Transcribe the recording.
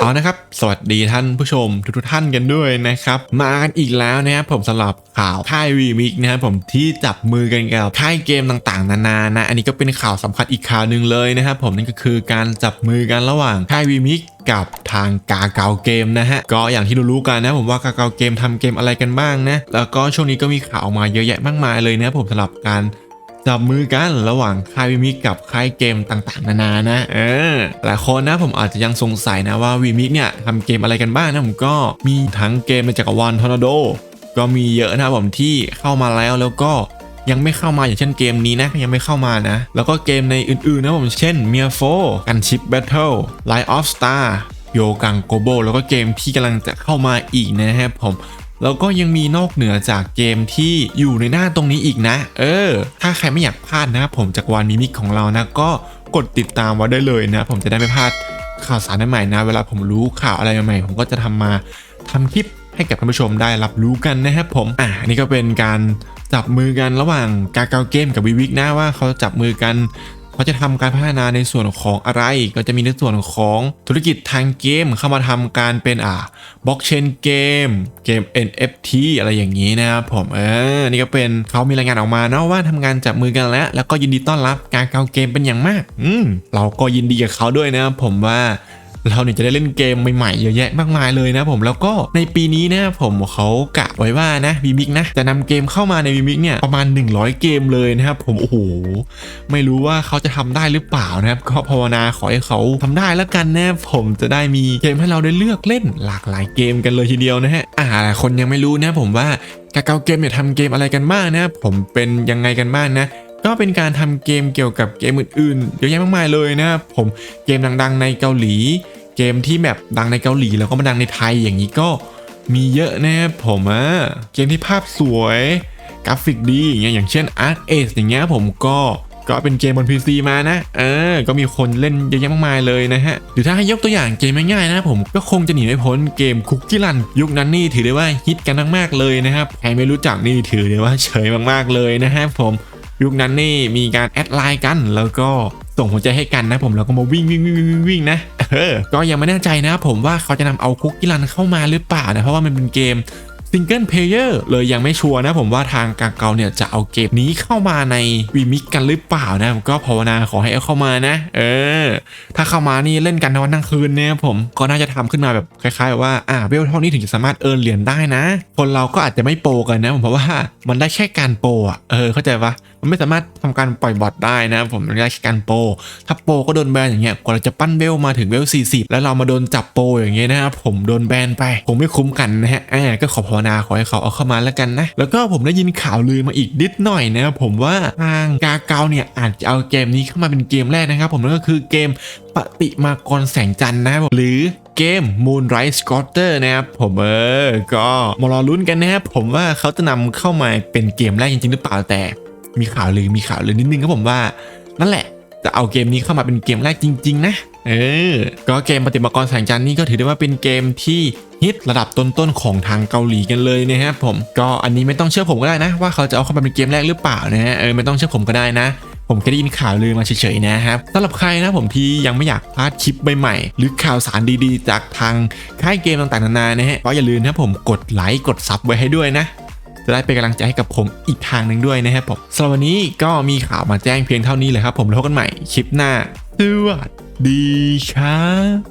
เอานะครับ สวัสดีท่านผู้ชมทุกท่านกันด้วยนะครับ มากันอีกแล้วนะครับผมสำหรับข่าวค่ายวีมิกนะครับผมที่จับมือกันกับค่ายเกมต่างๆ นานานะอันนี้ก็เป็นข่าวสำคัญอีกข่าวหนึ่งเลยนะครับผมนั่นก็คือการจับมือกันระหว่างค่ายวีมิกกับทางกาเกาเกมนะฮะ ก็อย่างที่รู้ๆกันนะผมว่ากาเกาเกมทำเกมอะไรกันบ้างนะแล้วก็ช่วงนี้ก็มีข่าวออกมาเยอะแยะมากมายเลยนะครับผมสำหรับการ จับมือกันระหว่างค่ายวิมิกับค่ายเกมต่างๆ นานานะเออหลายคนนะผมอาจจะยังสงสัยนะว่าวิมิกเนี่ยทำเกมอะไรกันบ้างนะผมก็มีทั้งเกมในจักรวาลทอร์นาโดก็มีเยอะนะผมที่เข้ามาแล้วแล้วก็ยังไม่เข้ามาอย่างเช่นเกมนี้นะยังไม่เข้ามานะ แล้วก็เกมในอื่นๆนะผมเช่นเมียโฟกันชิปแบทเทิลไลท์ออฟสตาร์โยกังโกโบแล้วก็เกมที่กำลังจะเข้ามาอีกนะครับผม แล้วก็ยังมีนอกเหนือจากเกมที่อยู่ในหน้าตรงนี้อีกนะ เออ ถ้าใครไม่อยากพลาดนะครับผมจากวันมิมิกของเรานะ ก็กดติดตามไว้ได้เลยนะ ผมจะได้ไม่พลาดข่าวสารใหม่ๆนะ เวลาผมรู้ข่าวอะไรใหม่ๆผมก็จะทำมาทำคลิปให้กับท่านผู้ชมได้รับรู้กันนะครับผม อะอันนี่ก็เป็นการจับมือกันระหว่างกาเกาเกมกับวิวิกนะว่าเขาจับมือกัน เขาจะทำการพัฒนาในส่วนของอะไร ก็จะมีในส่วนของธุรกิจทางเกมเข้ามาทำการเป็นอ่าบล็อกเชนเกมเกม NFT อะไรอย่างนี้นะครับผมเออนี่ก็เป็นเขามีรายงานออกมาเนาะว่าทำงานจับมือกันแล้ว แล้วก็ยินดีต้อนรับการเกาเกมเป็นอย่างมาก อืมเราก็ยินดีกับเขาด้วยนะครับผมว่า เราเนี่ยจะได้เล่นเกมใหม่ๆเยอะแยะมากมายเลยนะผมแล้วก็ในปีนี้นะผมเขากะไว้ว่านะวีมิกนะจะนำเกมเข้ามาในวีมิกเนี่ยประมาณ 100 เกมเลยนะครับผมโอ้โหไม่รู้ว่าเขาจะทำได้หรือเปล่านะครับก็ภาวนาขอให้เขาทำได้แล้วกันนะผมจะได้มีเกมให้เราได้เลือกเล่นหลากหลายเกมกันเลยทีเดียวนะฮะอ่าคนยังไม่รู้นะผมว่ากาเกาเกมเนี่ยทำเกมอะไรกันบ้างนะผมเป็นยังไงกันบ้างนะ ก็เป็นการทำเกมเกี่ยวกับเกมอื่นๆเยอะแยะมากมายเลยนะครับผมเกมดังๆในเกาหลี เกมที่แบบดังในเกาหลีแล้วก็มาดังในไทยอย่างนี้ก็มีเยอะนะครับผมอะเกมที่ภาพสวยกราฟิกดีอย่างเงี้ยอย่างเช่น Arc Age อย่างเงี้ยผมก็ก็เป็นเกมบน PC มานะ เออ ก็มีคนเล่นเยอะแยะมากมายเลยนะฮะ หรือถ้าให้ยกตัวอย่างเกมง่ายๆนะผม ก็คงจะหนีไม่พ้นเกมคุกกี้รันยุคนั้นนี่ถือได้ว่าฮิตกันมากๆเลยนะครับ ใครไม่รู้จักนี่ถือได้ว่าเฉยมากๆเลยนะฮะผม ยุคนั้นนี่มีการแอดไลน์กัน แล้วก็ส่งหัวใจให้กันนะผมแล้วก็มาวิ่งวิ่งวิ่งวิ่งวิ่งนะเออก็ยังไม่แน่ใจนะผมว่าเขาจะนำเอาคุกกี้รันเข้ามาหรือเปล่านะเพราะว่ามันเป็นเกมซิงเกิลเพลเยอร์เลยยังไม่ชัวร์นะผมว่าทางกาเกาเนี่ยจะเอาเกมนี้เข้ามาในวีมิกกันหรือเปล่านะผมก็ภาวนาขอให้เอาเข้ามานะ เออ ถ้าเข้ามานี่เล่นกันทั้งวันทั้งคืนเนี่ยผมก็น่าจะทำขึ้นมาแบบคล้ายๆว่าอ่าเวลเท่านี้ถึงจะสามารถเอิร์นเหรียญได้นะ คนเราก็อาจจะไม่โปกันนะผมเพราะว่ามันได้แค่การโปอะเออเข้าใจปะมันไม่สามารถทำการปล่อยบอทได้นะผมมันได้แค่การโปถ้าโปก็โดนแบนอย่างเงี้ยกว่าเราจะปั้นเวลมาถึงเวล40 แล้วเรามาโดนจับโปอย่างเงี้ยนะครับผมโดนแบนไปคงไม่คุ้มกันนะฮะอ่าก็ขอภาวนาขอให้เขาเอาเข้ามาแล้วกันนะแล้วก็ผมได้ยินข่าวลือมาอีกนิดหน่อยนะครับผมว่าทางกาเกาเนี่ยอาจจะเอาเกมนี้เข้ามาเป็นเกมแรกนะครับผมนั่นก็คือเกมปฏิมากรแสงจันทร์นะครับหรือเกม Moonrise Scorter นะครับผมเออ ก็มารอลุ้นกันนะครับผมว่าเขาจะนำเข้ามาเป็นเกมแรกจริงๆหรือเปล่าแต่ มีข่าวลือมีข่าวลือนิดนึงครับผมว่า นั่นแหละ จะเอาเกมนี้เข้ามาเป็นเกมแรกจริง ๆ นะ เออ ก็เกมปฏิมากรแสงจันทร์นี่ก็ถือได้ว่าเป็นเกมที่ฮิตระดับต้นๆของทางเกาหลีกันเลยนะครับผม ก็อันนี้ไม่ต้องเชื่อผมก็ได้นะ ว่าเขาจะเอาเข้ามาเป็นเกมแรกหรือเปล่านะฮะ เออไม่ต้องเชื่อผมก็ได้นะผมแค่ได้ยินข่าวลือมาเฉยๆนะครับสำหรับใครนะผมที่ยังไม่อยากพลาดคลิปใหม่ๆหรือข่าวสารดีๆ จากทางค่ายเกมต่างๆนานานะฮะก็อย่าลืมนะผมกดไลค์กดซับไว้ให้ด้วยนะ จะได้เป็นกำลังใจให้กับผมอีกทางหนึ่งด้วยนะครับผมสำหรับวันนี้ก็มีข่าวมาแจ้งเพียงเท่านี้เลยครับผมแล้วพบกันใหม่คลิปหน้าสวัสดีครับ